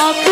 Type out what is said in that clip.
up.